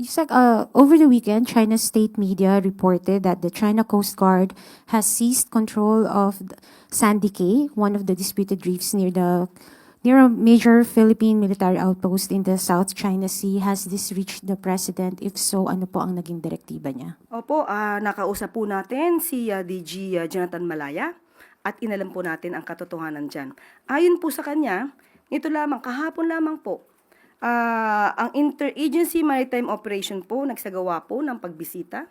Yusek, uh, over the weekend, China's state media reported that the China Coast Guard has seized control of Sandy Cay, one of the disputed reefs near the near a major Philippine military outpost in the South China Sea. Has this reached the president? If so, ano po ang naging direktiba niya? Opo, ah, nakausap po natin si ah, DG ah, Jonathan Malaya at inalam po natin ang katotohanan dyan. Ayon po sa kanya, ito lamang, kahapon lamang po, ah, ang Interagency Maritime Operation po nagsagawa po ng pagbisita.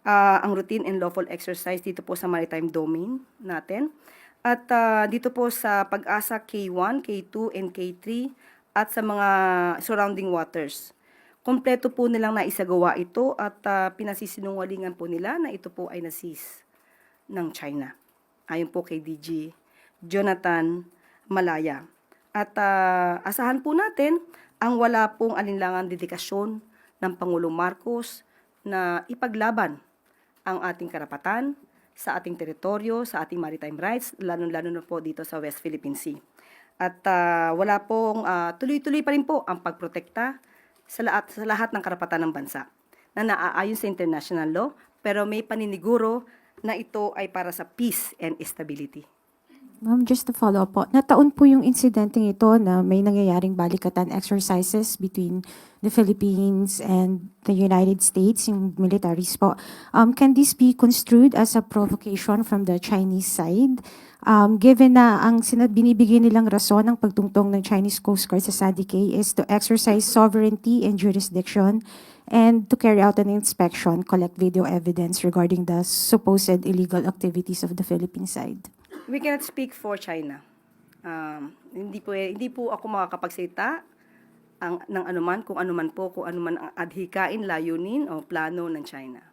Ah, ang routine and lawful exercise dito po sa maritime domain natin. At ah, dito po sa pag-asa K1, K2, and K3 at sa mga surrounding waters. Kompleto po nilang naisagawa ito at ah, pinasisinungalingan po nila na ito po ay nasis ng China. Ayon po kay DG Jonathan Malaya. At ah, asahan po natin ang wala pong alinlangang dedikasyon ng Pangulong Marcos na ipaglaban ang ating karapatan sa ating teritoryo, sa ating maritime rights, lalo-lalo na po dito sa West Philippine Sea. At ah, wala pong ah, tuloy-tuloy pa rin po ang pagprotekta sa lahat, sa lahat ng karapatan ng bansa na naaayon sa international law pero may paniniguro na ito ay para sa peace and stability. Ma'am, just to follow up po, nataon po yung insidenteng ito na may nangyayaring balikatan exercises between the Philippines and the United States, yung militaries po. Um, can this be construed as a provocation from the Chinese side? Um, given na ang sinab binibigay nilang rason ng pagtungtong ng Chinese Coast Guard sa Sandy Cay is to exercise sovereignty and jurisdiction and to carry out an inspection, collect video evidence regarding the supposed illegal activities of the Philippine side. We cannot speak for China. Um, hindi po hindi po ako makakapagsalita ang ng anuman kung anuman po kung anuman ang adhikain, layunin o plano ng China.